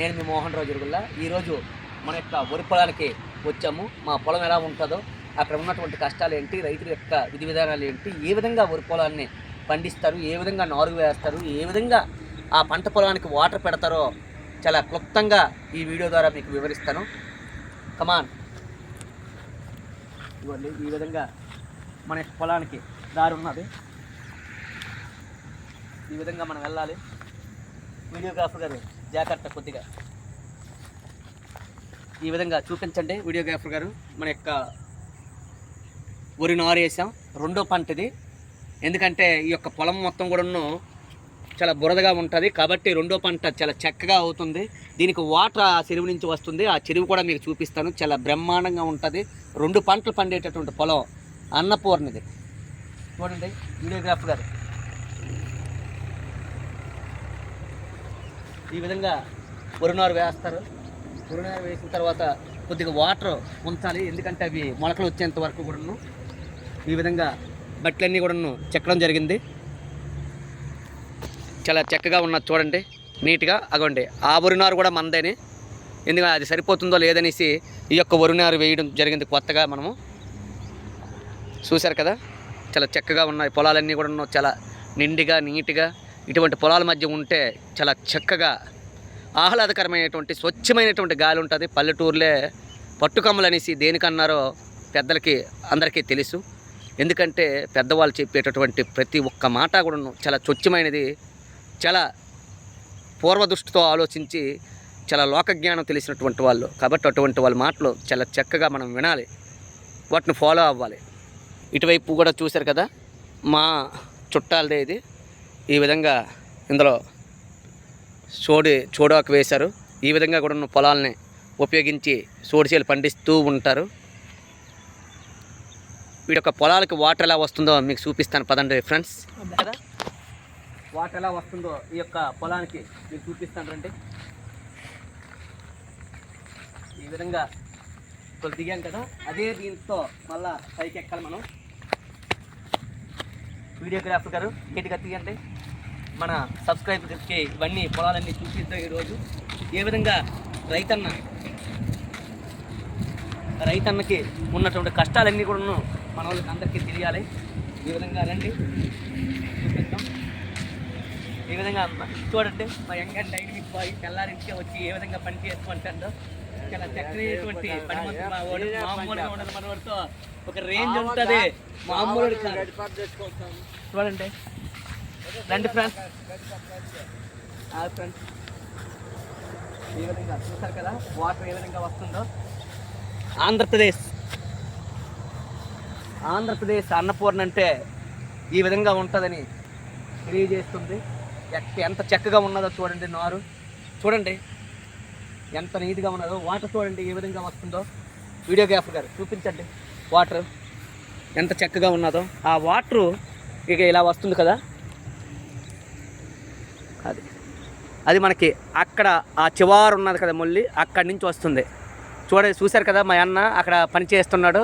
నేను మీ మోహన్ రావు జరుగుల్లా. ఈరోజు మన యొక్క వరి పొలానికి వచ్చాము. మా పొలం ఎలా ఉంటుందో అక్కడ ఉన్నటువంటి కష్టాలు ఏంటి రైతుల యొక్క విధి విధానాలు ఏంటి ఏ విధంగా వరి పొలాన్ని పండిస్తారు ఏ విధంగా నారుగు వేస్తారు ఏ విధంగా ఆ పంట పొలానికి వాటర్ పెడతారో చాలా క్లుప్తంగా ఈ వీడియో ద్వారా మీకు వివరిస్తాను. కమాన్ ఇవ్వండి ఈ విధంగా మన యొక్క పొలానికి దారి ఉన్నది. ఈ విధంగా మనం వెళ్ళాలి. వీడియోగ్రాఫర్ గారు జాగ్రత్త కొద్దిగా. ఈ విధంగా చూపించండి వీడియోగ్రాఫర్ గారు. మన యొక్క వరి నారు వేసాం రెండో పంట ఇది. ఎందుకంటే ఈ యొక్క పొలం మొత్తం కూడాను చాలా బురదగా ఉంటుంది. కాబట్టి రెండో పంట చాలా చక్కగా అవుతుంది. దీనికి వాటర్ ఆ చెరువు నుంచి వస్తుంది. ఆ చెరువు కూడా మీకు చూపిస్తాను. చాలా బ్రహ్మాండంగా ఉంటుంది. రెండు పంటలు పండేటటువంటి పొలం అన్నపూర్ణది. చూడండి వీడియోగ్రాఫర్ గారు. ఈ విధంగా వరినారు వేస్తారు. వరినారు వేసిన తర్వాత కొద్దిగా వాటర్ ఉంచాలి. ఎందుకంటే అవి మొలకలు వచ్చేంత వరకు కూడాను ఈ విధంగా బట్టలన్నీ కూడాను చెక్కడం జరిగింది. చాలా చక్కగా ఉన్నది చూడండి నీట్గా అగోండి. ఆ వరినారు కూడా మందేని. ఎందుకంటే అది సరిపోతుందో లేదనేసి ఈ యొక్క వరినారు వేయడం జరిగింది కొత్తగా మనము. చూశారు కదా? చాలా చక్కగా ఉన్నాయి. పొలాలన్నీ కూడా చాలా నిండిగా నీట్గా ఇటువంటి పొలాల మధ్య ఉంటే చాలా చక్కగా ఆహ్లాదకరమైనటువంటి స్వచ్ఛమైనటువంటి గాలి ఉంటుంది. పల్లెటూరులే పట్టుకమ్మలు అనేసి దేనికన్నారో పెద్దలకి అందరికీ తెలుసు. ఎందుకంటే పెద్దవాళ్ళు చెప్పేటటువంటి ప్రతి ఒక్క మాట కూడా చాలా స్వచ్ఛమైనది చాలా పూర్వదృష్టితో ఆలోచించి చాలా లోకజ్ఞానం తెలిసినటువంటి వాళ్ళు. కాబట్టి అటువంటి వాళ్ళ మాటలు చాలా చక్కగా మనం వినాలి. వాటిని ఫాలో అవ్వాలి. ఇటువైపు కూడా చూశారు కదా మా చుట్టాలదే ఇది. ఈ విధంగా ఇందులో సోడి చోడాకు వేశారు. ఈ విధంగా కూడా ఉన్న పొలాలని ఉపయోగించి సోడిచేలు పండిస్తూ ఉంటారు. వీడి యొక్క పొలాలకి వాటర్ ఎలా వస్తుందో మీకు చూపిస్తాను. పదండి ఫ్రెండ్స్. కదా వాటర్ ఎలా వస్తుందో ఈ యొక్క పొలానికి మీకు చూపిస్తాను రండి. ఈ విధంగా ఇప్పుడు దిగాం కదా. అదే దీంతో మళ్ళా పైకి ఎక్కాలి మనం. వీడియోగ్రాఫర్ గారు నీట్గా తీయండి. మన సబ్స్క్రైబర్కి ఇవన్నీ పొలాలన్నీ చూపిద్దాం ఈరోజు. ఏ విధంగా రైతన్న రైతన్నకి ఉన్నటువంటి కష్టాలన్నీ కూడా మన వాళ్ళకి అందరికీ తెలియాలి. ఈ విధంగా రండి. చూపిద్దాం. ఈ విధంగా చూడండి. మా యంగ్ అండ్ డైనమిక్ బాయ్ తెల్లారింటికే వచ్చి ఏ విధంగా పని చేసుకుంటాడో చాలా చక్కనైనటువంటి పని మా వాడు మామూలుగా ఉండదు ఒక రేంజ్ ఉంటుంది. మామూలు చూడండి. రండి ఫ్రెండ్స్ ఫ్రెండ్స్ ఈ విధంగా చూసారు కదా వాటర్ ఏ విధంగా వస్తుందో ఆంధ్రప్రదేశ్. ఆంధ్రప్రదేశ్ అన్నపూర్ణ అంటే ఈ విధంగా ఉంటుందని తెలియజేస్తుంది. ఎంత చక్కగా ఉన్నదో చూడండి నారు. చూడండి ఎంత నీట్గా ఉన్నదో వాటర్ చూడండి ఏ విధంగా వస్తుందో. వీడియోగ్రాఫర్ గారు చూపించండి వాటర్. ఎంత చక్కగా ఉన్నదో. ఆ వాటరు ఇక ఇలా వస్తుంది కదా. అది. అది మనకి అక్కడ ఆ చివారు ఉన్నది కదా ముల్లి అక్కడి నుంచి వస్తుంది. చూడండి చూశారు కదా మా అన్న అక్కడ పని చేస్తున్నాడు.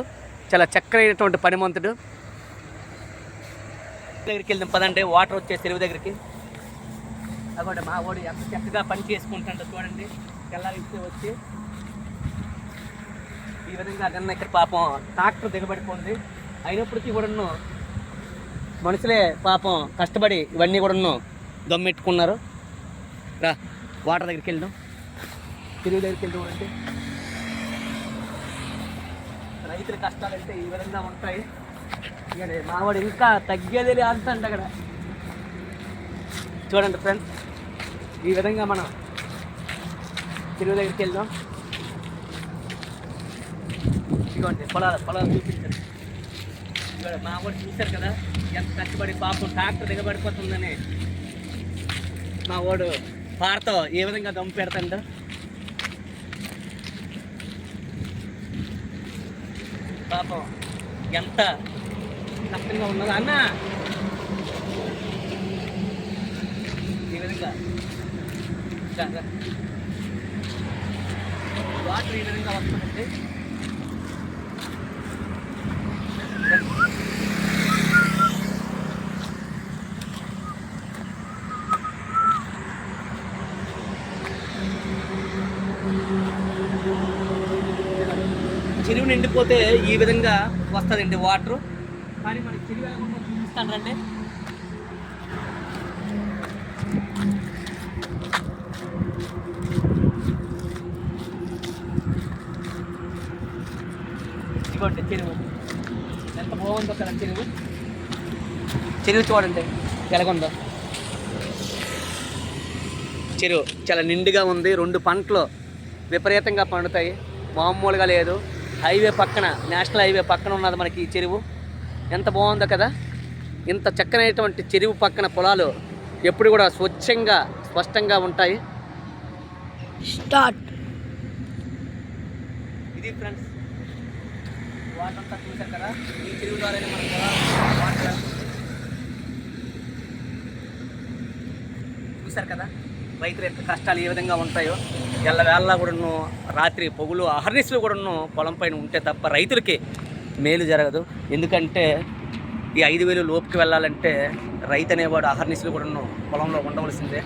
చాలా చక్కనైనటువంటి పనిమంతుడు. దగ్గరికి వెళ్దాం పదండి వాటర్ వచ్చే చెరువు దగ్గరికి. అక్కడ మా వాడు ఎంత చక్కగా పని చేసుకుంటాడో చూడండి. తెల్లారిస్తే వచ్చి ఈ విధంగా నిన్న ఇక్కడ పాపం ట్రాక్టర్ దిగబడిపోయింది. అయినప్పటికీ కూడాను మనుషులే పాపం కష్టపడి ఇవన్నీ కూడాను దమ్మెట్టుకున్నారు రా వాటర్ దగ్గరికి వెళ్దాం. తిరుగు దగ్గరికి వెళ్దాం అంటే. రైతుల కష్టాలంటే ఈ విధంగా ఉంటాయి. ఇక మావాడు ఇంకా తగ్గేది అంట అక్కడ. చూడండి ఫ్రెండ్స్ ఈ విధంగా మనం తిరుగు దగ్గరికి వెళ్దాం. ఇదిగోండి పొలాలు పొలాలు చూపించండి. ఇక్కడ మా వాడు చూశారు కదా ఎంత కష్టపడి పాపం ట్రాక్టర్ దిగబడిపోతుందని. మా వాడు పారతో ఏ విధంగా దమ్ము పెడతాడు పాపం ఎంత కష్టంగా ఉన్నదో. అన్న! ఈ విధంగా. వాటర్ ఈ విధంగా వస్తుందండి. చెరువు నిండిపోతే ఈ విధంగా వస్తుందండి వాటర్. కానీ మన చెరువు చూపిస్తాను రండి ఇదిగోండి చెరువు. ఎంత బాగుందో కదా చెరువు. చెరువు చూడండి ఎలాగుందో. చెరువు చాలా నిండుగా ఉంది. రెండు పంటలు విపరీతంగా పండుతాయి. మామూలుగా లేదు. హైవే పక్కన నేషనల్ హైవే పక్కన ఉన్నది మనకి ఈ చెరువు. ఎంత బాగుందో కదా? ఇంత చక్కనైనటువంటి చెరువు పక్కన పొలాలు ఎప్పుడు కూడా స్వచ్ఛంగా స్పష్టంగా ఉంటాయి. స్టార్ట్. ఇది ఫ్రెండ్స్ వాటర్ అంతా చూశారు కదా? ఈ చెరువు మన పొలాలు వెళ్తుంది. చూశారు కదా? రైతుల యొక్క కష్టాలు ఏ విధంగా ఉంటాయో. ఎల్లవేళ్ళ కూడాను రాత్రి పొగులు అహర్నిస్లు కూడాను పొలం పైన ఉంటే తప్ప రైతులకి మేలు జరగదు. ఎందుకంటే ఈ ఐదు వేలు లోపుకి వెళ్ళాలంటే రైతు అనేవాడు అహర్నిస్లు కూడాను పొలంలో ఉండవలసిందే.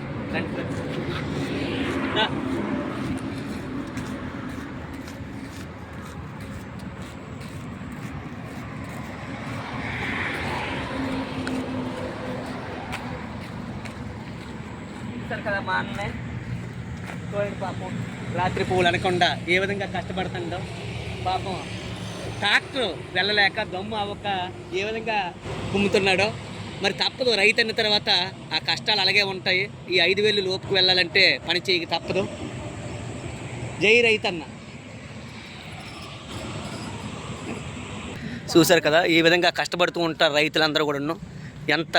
కదా మా అన్నయ్య? చూడండి పాపం. రాత్రి పువ్వులు అనకుండా ఏ విధంగా కష్టపడుతుండో పాపం. ట్రాక్టర్ వెళ్ళలేక దమ్ము అవ్వక ఏ విధంగా కుమ్ముతున్నాడో మరి తప్పదు. రైతు అన్న తర్వాత ఆ కష్టాలు అలాగే ఉంటాయి. ఈ ఐదు వేలు లోపుకు వెళ్ళాలంటే పని చేయక తప్పదు. జై రైతన్న. చూశారు కదా ఈ విధంగా కష్టపడుతూ ఉంటారు రైతులందరూ కూడాను. ఎంత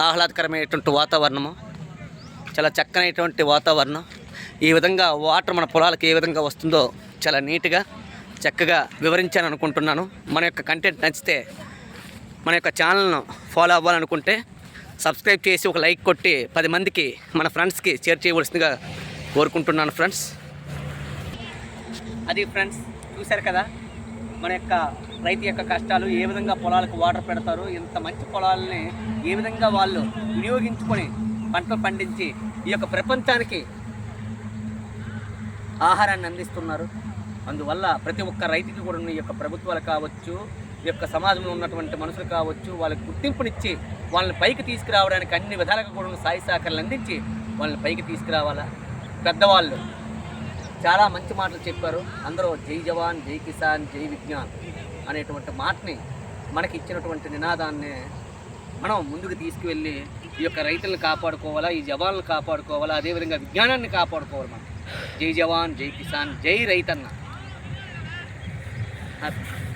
ఆహ్లాదకరమైనటువంటి వాతావరణము చాలా చక్కనైనటువంటి వాతావరణం. ఈ విధంగా వాటర్ మన పొలాలకు ఏ విధంగా వస్తుందో చాలా నీట్గా చక్కగా వివరించాను అనుకుంటున్నాను. మన యొక్క కంటెంట్ నచ్చితే మన యొక్క ఛానల్ను ఫాలో అవ్వాలనుకుంటే సబ్స్క్రైబ్ చేసి ఒక లైక్ కొట్టి పది మందికి మన ఫ్రెండ్స్కి షేర్ చేయవలసిందిగా కోరుకుంటున్నాను ఫ్రెండ్స్ అది ఫ్రెండ్స్ చూశారు కదా? మన యొక్క రైతు యొక్క కష్టాలు ఏ విధంగా పొలాలకు వాటర్ పెడతారు ఇంత మంచి పొలాలని ఏ విధంగా వాళ్ళు వినియోగించుకొని పంటలు పండించి ఈ యొక్క ప్రపంచానికి ఆహారాన్ని అందిస్తున్నారు. అందువల్ల ప్రతి ఒక్క రైతుకి కూడా ఈ యొక్క ప్రభుత్వాలు కావచ్చు ఈ యొక్క సమాజంలో ఉన్నటువంటి మనుషులు కావచ్చు వాళ్ళకి గుర్తింపునిచ్చి వాళ్ళని పైకి తీసుకురావడానికి అన్ని విధాలుగా కూడా సాయి సహకారాలు అందించి వాళ్ళని పైకి తీసుకురావాలా? పెద్దవాళ్ళు చాలా మంచి మాటలు చెప్పారు. అందరూ జై జవాన్ జై కిసాన్ జై విజ్ఞాన్ అనేటువంటి మాటని మనకి ఇచ్చినటువంటి నినాదాన్ని మనం ముందుకు తీసుకువెళ్ళి ఈ యొక్క రైతులను కాపాడుకోవాలా? ఈ జవాన్లను కాపాడుకోవాలా? అదేవిధంగా విజ్ఞానాన్ని కాపాడుకోవాలి మనం. జై జవాన్ జై కిసాన్ జై రైతన్న.